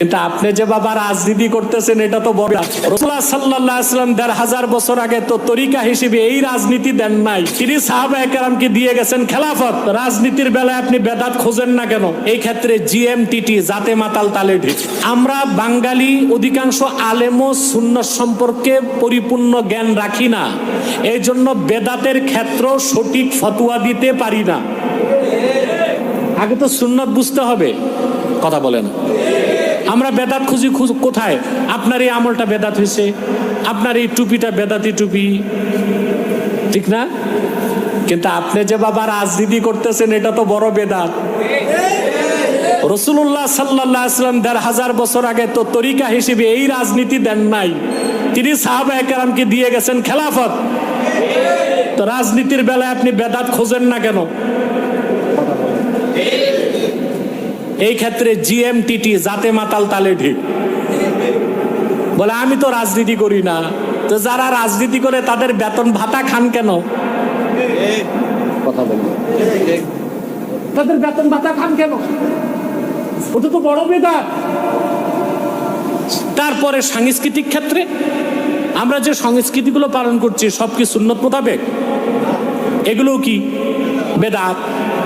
কিন্তু আপনি যে বাবা রাজনীতি করতেছেন, এটা তো বড় রসুল্লাহ সাল্লাহ আসলাম দেড় হাজার বছর আগে তো তরিকা হিসেবে এই রাজনীতি দেন নাই। তিনি সাহাবা একরামকে দিয়ে গেছেন, খেলাফত, রাজনীতির বেলায় আপনি বেদাত খোঁজেন না কেন? এই ক্ষেত্রে জিএমটিটি জাতে মাতাল তালে আমরা বাঙালি অধিকাংশ আলেমো শূন্য সম্পর্কে পরিপূর্ণ জ্ঞান রাখি না। এই জন্য বেদাতের ক্ষেত্র সঠিক ফতুয়া দিতে পারি না। আগে তো সুন্নত বুঝতে হবে। কথা বলেন। আমরা বেদাত খুঁজি কোথায়? আপনার এই আমলটা বেদাত হয়েছে, আপনার এই টুপিটা বেদাতি টুপি। ঠিক না? কিন্তু আপনি যে বাবা রাজনীতি করতেছেন, এটা তো বড় বেদাত। রসুল্লাহ সাল্লাহ আসলাম দেড় হাজার বছর আগে তো তরিকা হিসেবে এই রাজনীতি দেন নাই। তিনি সাহাবা একরামকে দিয়ে গেছেন খেলাফত। তো রাজনীতির বেলায় আপনি বেদাত খোঁজেন না কেন? এই ক্ষেত্রে জিএমটিটি জাতে মাতাল তালে ঢিক বলে, আমি তো রাজনীতি করি না। তো যারা রাজনীতি করে, তাদের বেতন ভাতা খান কেন? কথা বলব তাদের বেতন ভাতা খান কেন? ওটা তো বড় বেদাত। তারপরে সাংস্কৃতিক ক্ষেত্রে, আমরা যে সংস্কৃতিগুলো পালন করছি সব কি সুন্নত মোতাবেক এগুলো কি? বেদাত।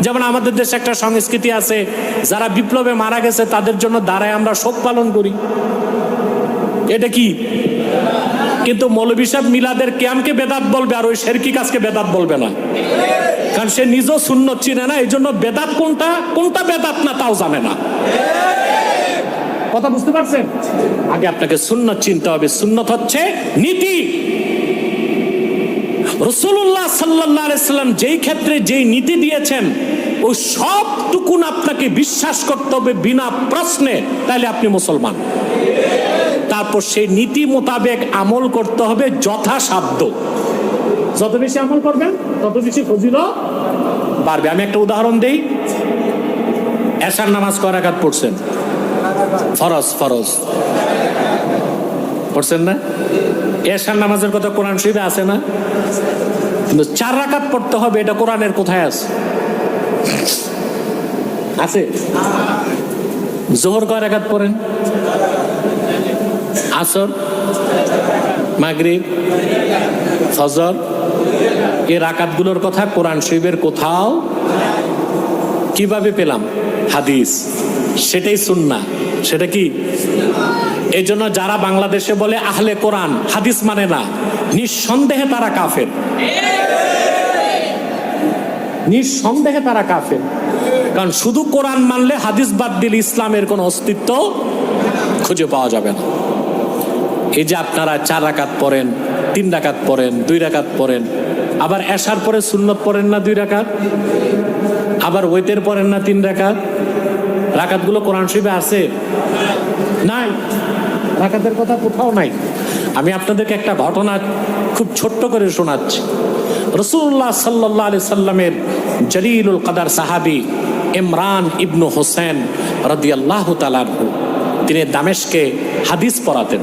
যেমন আমাদের দেশে একটা সংস্কৃতি আছে, যারা বিপ্লবে মারা গেছে, তাদের জন্য দাঁড়ায় আমরা শোক পালন করি। এটা কি? কিন্তু মৌলবী সাহেব মিলাদের ক্যামকে বেদাত বলবে আর ওই শেরকি কাজকে বেদাত বলবে না। কারণ সে নিজেও শূন্য চিনে না, এই জন্য বেদাত কোনটা কোনটা বেদাত না তাও জানে না। কথা বুঝতে পারছেন? আগে আপনাকে সুন্নত চিনতে হবে। সুন্নত হচ্ছে নীতি। রসুল্লাহ সাল্লাম যেই ক্ষেত্রে যেই নীতি দিয়েছেন ওই সবটুকুন আপনাকে বিশ্বাস করতে হবে বিনা প্রশ্নে, তাহলে আপনি মুসলমান। তারপর সেই নীতি মোতাবেক আমল করতে হবে যথাসাধ্য। যত বেশি আমল করবেন, তত বেশি ফজিল পারবে আমি একটা উদাহরণ দেই। এশার নামাজ কয় রাকাত পড়ছেন? ফরজ ফরজ। পড়ছেন না? এশার নামাজের কথা কোরআন শরীফে আছে না? কিন্তু চার রাকাত পড়তে হবে, এটা কোরআনের কোথায় আছে? আছে? জোহর কয় রাকাত পড়েন? আসর, মাগরিব, ফজর, এই রাকাতগুলোর কথা কোরআন শরীফের কোথাও কীভাবে পেলাম? হাদিস। সেটাই সুন্না সেটা কি? এই জন্য যারা বাংলাদেশে বলে আহলে কোরআন, হাদিস মানে না, নিঃসন্দেহে তারা কাফের। নিঃসন্দেহে তারা কাফের। কারণ শুধু কোরআন মানলে হাদিস বাদ দিলে ইসলামের কোনো অস্তিত্ব খুঁজে পাওয়া যাবে না। এই যে আপনারা চার রাকাত পড়েন, তিন রাকাত পড়েন, দুই রাকাত পড়েন, আবার এসার পরে সুন্নত পড়েন না দুই রাকাত, আবার ওয়েতের পড়েন না তিন রাকাত, রাকাতগুলো কোরআন শরীফে আছে? নাই। রাকাতের কথা কোথাও নাই। আমি আপনাদেরকে একটা ঘটনা খুব ছোট্ট করে শোনাচ্ছি। রসুল্লাহ সাল্লাহ আলি সাল্লামের জলিলুল কাদার সাহাবি ইমরান ইবনু হোসেন রদিয়াল্লাহ তালাহু তিনি দামেশকে হাদিস পড়াতেন।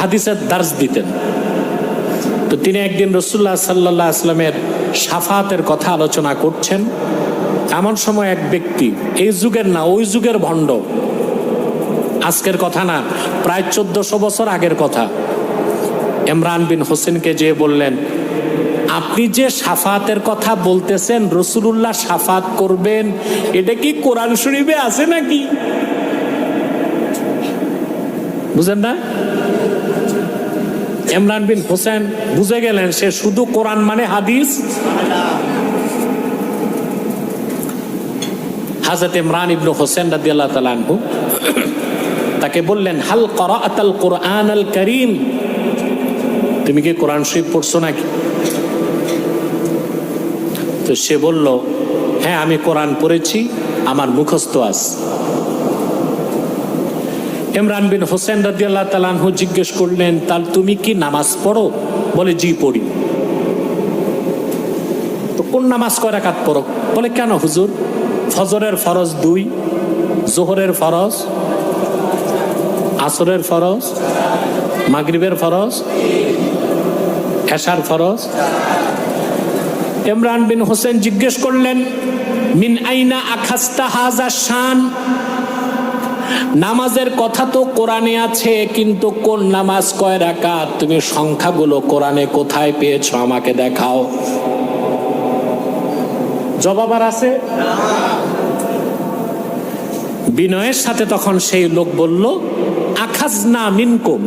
হাদিসের দার্স দিতেন। তো তিনি একদিন রসুল্লাহ সাল্লাহ আসলামের সাফাতের কথা আলোচনা করছেন। এমন সময় এক ব্যক্তি, এই যুগের না, ওই যুগের ভণ্ড আজকের কথা না, প্রায় চোদ্দশো বছর আগের কথা। ইমরান বিন হোসেনকে যে বললেন, আপনি যে সাফাতের কথা বলতেছেন রসুল্লাহ সাফাত করবেন, এটা কি কোরআন শরীফে আছে নাকি? বুঝেন না? ইমরান বিন হোসেন বুঝে গেলেন, সে শুধু কোরআন মানে হাদিস? হাজরত ইমরান ইবনু হোসেন রাদি আল্লাহ তালু তাকে বললেন, হাল করাতাল কোরআন আল করিম? তুমি কি কোরআন শরীফ পড়ছো নাকি? তো সে বলল হ্যাঁ আমি কোরআন পড়েছি, আমার মুখস্থ আস ইমরান বিন হোসেন রাজি আল্লাহ তালানহু জিজ্ঞেস করলেন তাহলে তুমি কি নামাজ পড়ো? বলে, জি, পড়ি। তো কোন নামাজ কয় রাকাত পড়ো? বলে, কেন হুজুর? ফজরের ফরজ দুই, জোহরের ফরজ আসরের ফরজ, মাগরিবের ফরজ, এশার ফরজ। ইমরান বিন হোসেন জিজ্ঞেস করলেন, মিন আইনা আখাস্তা হাজা শান? নামাজের কথা তো কোরআনে আছে, কিন্তু কোন নামাজ কয় রাকাত? তুমি সংখ্যাগুলো কোরআনে কোথায় পেয়েছ আমাকে দেখাও। জবাব আর আছে? বিনয়ের সাথে তখন সেই লোক বলল আখাজ না মিনকুম।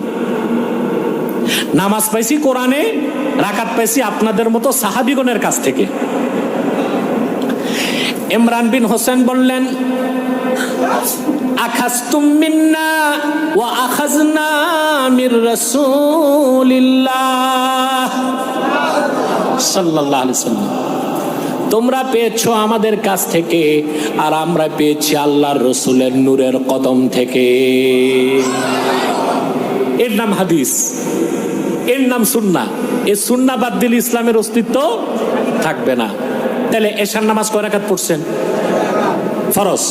নামাজ পাইছি কোরআনে, রাকাত পাইছি আপনাদের মতো সাহাবিগণের কাছ থেকে। ইমরান বিন হোসেন বললেন, আখাজতুম মিন্না ওয়া আখাজনা মির রাসূলিল্লাহ সাল্লাল্লাহু আলাইহি সাল্লাম তোমরা পেয়েছ আমাদের কাছ থেকে, আর আমরা পেয়েছি আল্লাহর রসুলের নূরের কদম থেকে। এর নাম হাদিস, এর নাম সুন্না। এই সুন্না বাদ দিলে ইসলামের অস্তিত্ব থাকবে না। তাহলে এশার নামাজ কয় রাকাত পড়ছেন? ফরজ।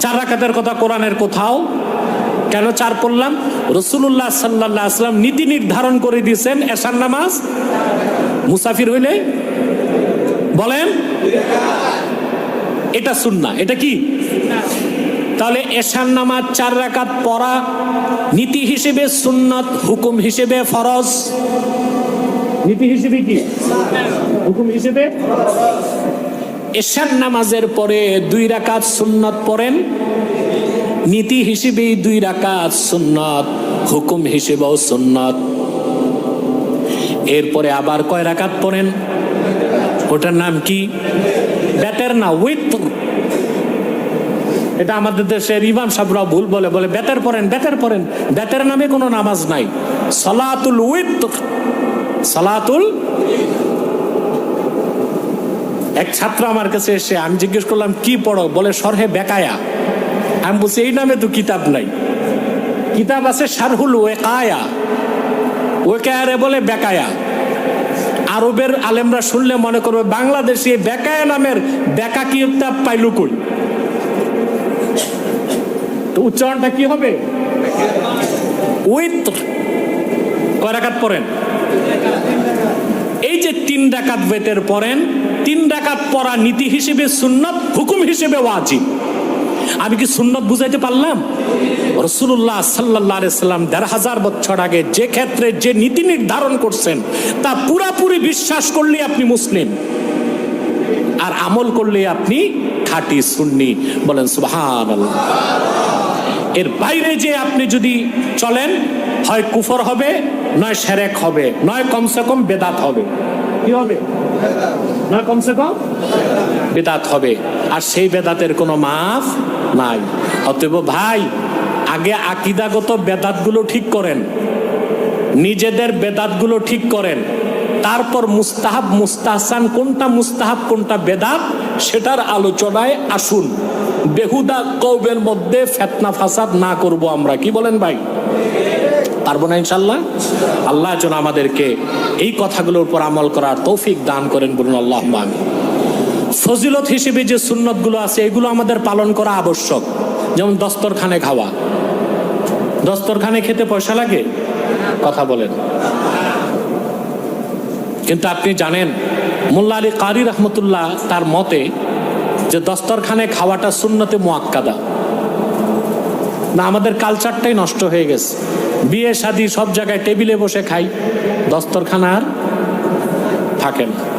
চার রাখাতের কথা কোরআনের কোথাও কেন চার পড়লাম? রসুল্লাহ সাল্লাহ আসলাম নীতি নির্ধারণ করে দিয়েছেন এশার নামাজ মুসাফির হইলে বলেন। এটা সুন্না এটা কি? তাহলে এশার নামাজ চার রাকাত পড়া নীতি হিসেবে সুন্নত, হুকুম হিসেবে ফরজ। নীতি হিসেবে কি? হুকুম হিসেবে? এশার নামাজের পরে দুই রাকাত সুন্নত পড়েন। নীতি হিসেবে দুই রাকাত সুন্নত, হুকুম হিসেবেও সুন্নত। এরপরে আবার কয় রাকাত পড়েন? ওটার নাম কি? ব্যাটের না উইথ এটা আমাদের দেশের ইমাম সাহেবরা ভুল বলে বলে বেতের পড়েন বেতের পড়েন। বেতের নামে কোনো নামাজ নাই। সলাতুল উইথ সলাতুল এক ছাত্র আমার কাছে এসে আমি জিজ্ঞেস করলাম, কি পড়ো? বলে সরহে বেকায়া। আমি বলছি, এই নামে তো কিতাব নাই। কিতাব আছে শারহুল ওয়েকায়া। ওয়েকায়ারে বলে বেকায়া। আরবের আলেমরা শুনলে মনে করবে বাংলাদেশে বেকায়া নামের বেকা কিতাব পাইলু কই? তো উচ্চারণটা কি হবে? উইথ কয় রাকাত পড়েন? এই যে তিন ডাকাত বেতের পড়েন, তিন ডাকাত পড়া নীতি হিসেবে সুন্নত, হুকুম হিসেবে ওয়াজিব। আমি কি সুন্নত বুঝাইতে পারলাম? রসুল্লাহ সাল্লাহ সাল্লাম দেড় হাজার বছর আগে যে ক্ষেত্রে যে নীতি নির্ধারণ করছেন, তা পুরাপুরি বিশ্বাস করলে আপনি মুসলিম। আর আমল করলে আপনি খাঁটি সুন্নি। বলেন সুবহান এর বাইরে যে আপনি যদি চলেন, হয় কুফর হবে, নয় সেরেক হবে, নয় কমসে কম বেদাত হবে। কি হবে? নয় কমসে কম বেদাত হবে। আর সেই বেদাতের কোনো মাফ নাই। অতএব ভাই, আগে আকিদাগত বেদাতগুলো ঠিক করেন। নিজেদের বেদাতগুলো ঠিক করেন। তারপর মুস্তাহাব, মুস্তাহসান, কোনটা মুস্তাহাব, কোনটা বেদাত, সেটার আলোচনায় আসুন। বেহুদা কৌবের মধ্যে ফেতনা ফাসাদ না করব আমরা। কি বলেন ভাই? পারব না ইনশাল্লাহ আল্লাহ যেন আমাদেরকে এই কথাগুলোর উপর আমল করার তৌফিক দান করেন বলুন আল্লাহ আমি ফজিলত হিসেবে যে সুন্নতগুলো আছে, এগুলো আমাদের পালন করা আবশ্যক। যেমন দস্তরখানে খাওয়া। দস্তরখানে খেতে পয়সা লাগে? কথা বলেন। কিন্তু আপনি জানেন, মোল্লা আলী কারি রহমতুল্লাহ তার মতে যে দস্তরখানে খাওয়াটা সুন্নতে মোয়াক্কাদা। না, আমাদের কালচারটাই নষ্ট হয়ে গেছে। বিয়ে, শাদি সব জায়গায় টেবিলে বসে খাই। দস্তরখানা আর থাকে না।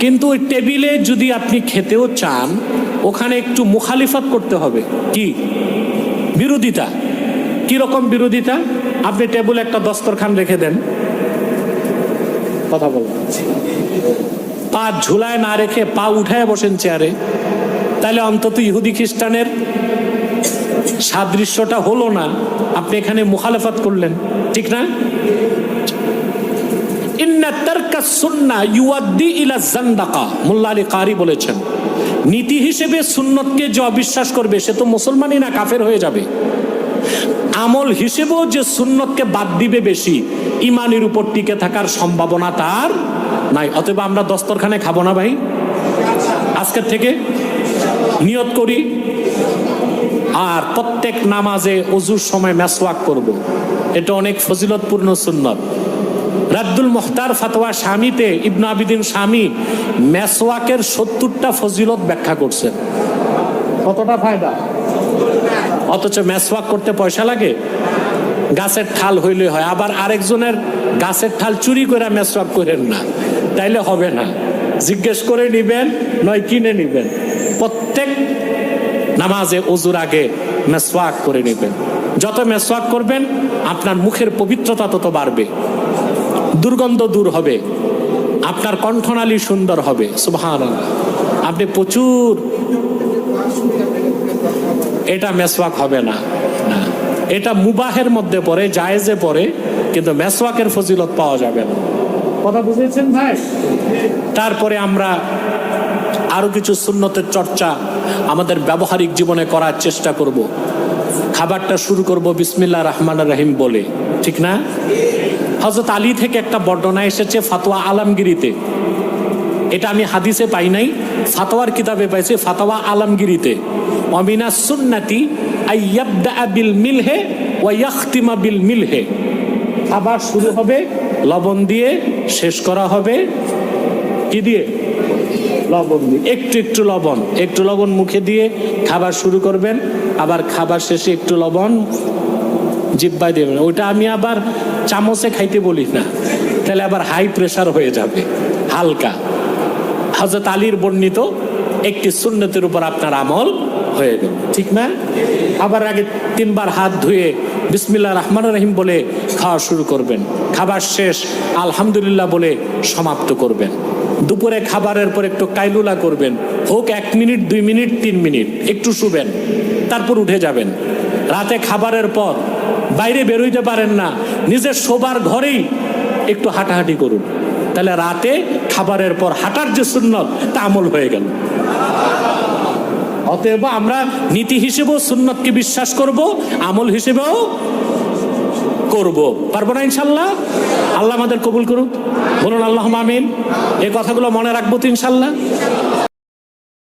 কিন্তু ওই টেবিলে যদি আপনি খেতেও চান, ওখানে একটু মুখালিফত করতে হবে। কি? বিরোধিতা। কীরকম বিরোধিতা? আপনি টেবিলে একটা দস্তরখান রেখে দেন। কথা বল পা ঝুলায় না রেখে পা উঠায় বসেন চেয়ারে। তাহলে অন্তত ইহুদি খ্রিস্টানের সাদৃশ্যটা হলো না। আপনি এখানে মুখালেফাত করলেন। ঠিক না? বলেছেন, নীতি হিসেবে সুন্নতকে যে অবিশ্বাস করবে, সে তো মুসলমানই না, কাফের হয়ে যাবে। আমল হিসেবেও যে সুন্নতকে বাদ দিবে বেশি, ইমানের উপর টিকে থাকার সম্ভাবনা তার নাই। অতএব আমরা দস্তরখানে খাব না ভাই। আজকের থেকে নিয়ত করি, আর প্রত্যেক নামাজে অজুর সময় মেসওয়াক করব। এটা অনেক ফজিলতপূর্ণ সুন্নত। রাদ্দুল মোহতার ফাতোয়া স্বামীতে ইবন আবিদিন স্বামী মেসওয়াকের সত্তরটা ফজিলত ব্যাখ্যা করছেন। কতটা ফায়দা? অথচ মেসওয়াক করতে পয়সা লাগে? গাছের ঠাল হইলে হয়, আবার আরেকজনের গাছের ঠাল চুরি করে মেসওয়াক করেন না। তাইলে হবে না। জিজ্ঞেস করে নিবেন, নয় কিনে নিবেন। প্রত্যেক নামাজে অজুর আগে মেসওয়াক করে নেবেন। যত মেসওয়াক করবেন, আপনার মুখের পবিত্রতা তত বাড়বে। দুর্গন্ধ দূর হবে। আপনার কণ্ঠনালী সুন্দর হবে। সুবহান আপনি প্রচুর এটা মেসওয়াক হবে না। না। এটা মুবাহের মধ্যে পড়ে, জায়েজে পড়ে, কিন্তু মেসওয়াকের ফজিলত পাওয়া যাবে না। কথা বুঝেছেন ভাই? তারপরে আমরা আরও কিছু সুন্নতের চর্চা আমাদের ব্যবহারিক জীবনে করার চেষ্টা করব। খাবারটা শুরু করব বিসমিল্লাহ রহমান রহিম বলে। ঠিক না? হজরত আলী থেকে একটা বর্ণনা এসেছে ফাতোয়া আলমগিরিতে। এটা আমি হাদিসে পাই নাই ফাতোয়ার কিতাবে পাইছি ফাতোয়া আলমগিরিতে। অমিনা সুন্নাতি বিল মিলহে ওয়া ইয়াখতিমা বিল মিলহে। আবার শুরু হবে, লবণ দিয়ে শেষ করা হবে। কি দিয়ে? লবণ দিয়ে। একটু একটু লবণ একটু লবণ মুখে দিয়ে খাবার শুরু করবেন, আবার খাবার শেষে একটু লবণ জিব্বায় দেবেন। ওইটা আমি আবার চামচে খাইতে বলি না, তাহলে আবার হাই প্রেশার হয়ে যাবে, হালকা। হজরত আলীর বর্ণিত একটি সুন্নতের উপর আপনার আমল হয়ে গেল। ঠিক না? আবার আগে তিনবার হাত ধুয়ে বিসমিল্লাহ রহমান রহিম বলে খাওয়া শুরু করবেন। খাবার শেষ, আলহামদুলিল্লাহ বলে সমাপ্ত করবেন। দুপুরে খাবারের পর একটু কাইলুলা করবেন। হোক এক মিনিট, দুই মিনিট, তিন মিনিট, একটু শুবেন, তারপর উঠে যাবেন। রাতে খাবারের পর বাইরে বেরোইতে পারেন না। নিজের শোবার ঘরেই একটু হাঁটাহাঁটি করুন। তাহলে রাতে খাবারের পর হাঁটার যে সুন্নত, তা আমল হয়ে গেল। অতএব আমরা নীতি হিসেবেও সুন্নতকে বিশ্বাস করব, আমল হিসেবেও করব। পারব না ইনশাল্লাহ? আল্লাহ আমাদের কবুল করুক। বলুন আল্লাহ আমিন। এই কথাগুলো মনে রাখব তো ইনশাল্লাহ?